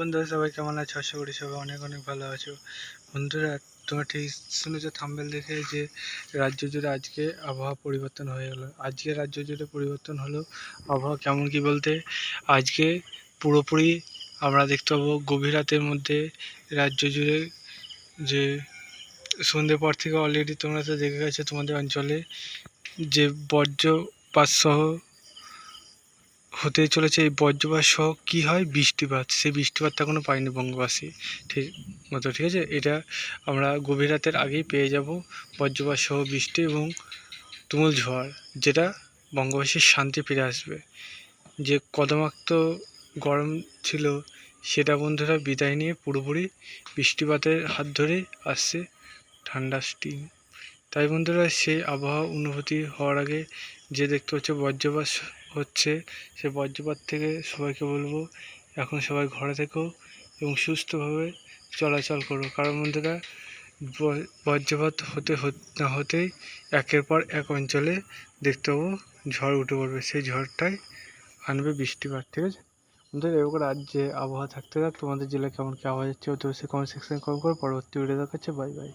বন্ধুরা সবাই কেমন আছো? আশা করি সবাই অনেক অনেক ভালো আছো। বন্ধুরা, তোমরা ঠিক শুনেছো থাম্বেল দেখে যে রাজ্য জুড়ে আজকে আবহাওয়া পরিবর্তন হয়ে গেলো। আজকে রাজ্য জুড়ে পরিবর্তন হলো আবহাওয়া কেমন কি বলতে? আজকে পুরোপুরি আমরা দেখতে পাবো গভীর রাতের মধ্যে রাজ্য জুড়ে যে সন্ধ্যে পর থেকে অলরেডি তোমরা তো দেখে গেছো তোমাদের অঞ্চলে যে বজ্রপাত সহ হতেই চলেছে এই বজ্রপাত সহ কী হয়? বৃষ্টিপাত। সেই বৃষ্টিপাতটা এখনও পাইনি বঙ্গবাসী। ঠিক মতো, ঠিক আছে? এটা আমরা গভীর রাতের আগেই পেয়ে যাব বজ্রপাত সহ বৃষ্টি এবং তুমুল ঝড়, যেটা বঙ্গবাসীর শান্তি ফিরে আসবে। যে কদমাক্ত গরম ছিল, সেটা বন্ধুরা বিদায় নিয়ে পুরোপুরি বৃষ্টিপাতের হাত ধরে আসছে ঠান্ডা স্টিম। তাই বন্ধুরা সেই আবহাওয়া অনুভূতি হওয়ার আগে যে দেখতে হচ্ছে বজ্রপাত হচ্ছে, সে বজ্রপাত থেকে সবাইকে বলব এখন সবাই ঘরে থেকো এবং সুস্থভাবে চলাচল করো। কারণ বন্ধুরা বজ্রপাত হতে না হতেই একের পর এক অঞ্চলে দেখতে পাবো ঝড় উঠে পড়বে। সেই ঝড়টাই আনবে বৃষ্টিপাত, ঠিক আছে? বন্ধুরা এরকম রাজ্যে আবহাওয়া থাকতে থাক, তোমাদের জেলায় কেমন কি আবহাওয়া যাচ্ছে অবশ্যই কমেন্ট সেকশনে কমেন্ট করো পরবর্তী ভিডিও দেখাচ্ছে। Bye bye